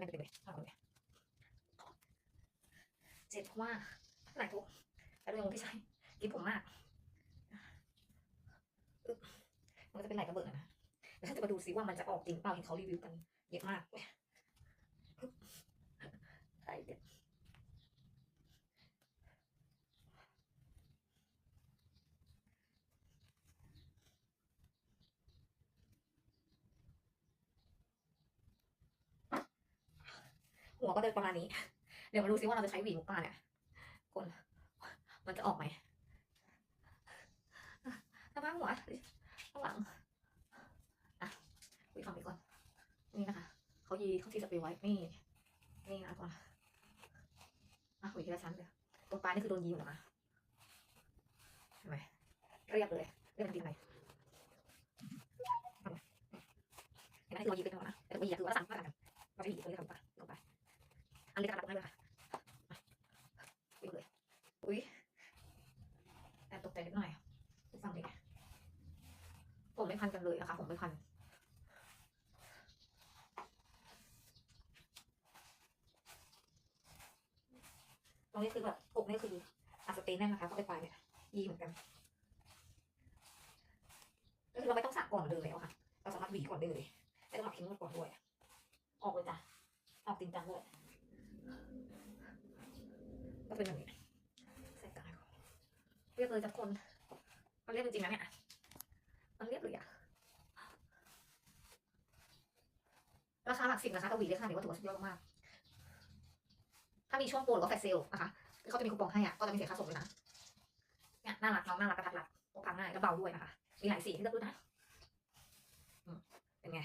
นี่คือสเปรย์ให้มันไปเลยเอาเลยเจ็บเพราะว่าหลายทุกแต่เรื่องที่ใช้กินผมมากมันก็จะเป็นไหลกระเบิดนะแล้วถ้าจะมาดูซิว่ามันจะออกจริงเปล่าเห็นเขารีวิวกันเยอะมากอึ๊บไอเด็ด หัวก็จะประมาณนี้ เดี๋ยวมาดูซิว่าเราจะใช้หวีมุกป้าเนี่ยคนมันจะออกไหมถ้าบ้างหัวข้างหลังอะหวีฝั่งนี้ก่อน นี่นะคะ เขายีเขาที่สเปรย์ไว้ นี่ นี่นะก่อนอะหวีทีละชั้นเลยตรงปลายนี่คือโดนยีหมดแล้วนะเห็นไหมเรียบเลยเรียบเป็นตีนไหนเห็นไหมคือเรายีไปก่อนนะแต่ตัวยีคือว่าสั่งมากกันเราจะยีตัวนี้ลงไปลงไป อันนี้กำลังให้เลยค่ะวิ่งเลย อุ้ยแอบตกใจนิดหน่อยฟังดิผมไม่พันกันเลยนะคะผมไม่พันตรงนี้คือแบบอกนี่คืออัดสเตนแน่นนะคะเข้าไปปลายเนี่ยยีเหมือนกันก็คือเราไม่ต้องสระก่อนเลยแล้วค่ะ เราสามารถหวีก่อนได้เลยไม่ต้องหมักทิ้งไว้ก่อนด้วย ออกเลยจ้ะออกจริงจังด้วยก็เป็นแบบนี้ รียบเลยจากคน มันเรียบจริงๆนะเนี่ย มันเรียบเลยอะราคาหลักสิบนะคะกวีเลยค่ะเดี๋ยวว่าถือว่าสุดยอดมาก ถ้ามีช่วงโปรหรือว่าแฟลชเซลนะคะเขาจะมีคูปองให้อะ ก็จะม่เสียค่าส่งเลยนะ เนี่ยน่ารักน้องน่ารักกระทัดรัดพกพาง่ายแล้วเบาด้วยนะคะ มีหลายสีที่เลือกด้วยนะเป็นไง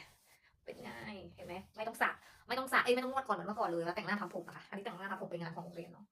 เป็นไง เห็นไหม ไม่ต้องสระ ไม่ต้องสระ เอ้ยไม่ต้องนวดก่อนเหมือนเมื่อก่อนเลยแล้วแต่งหน้าทำผมนะคะ อันนี้แต่งหน้าทำผมเป็นงานของโรงเรียนเนาะ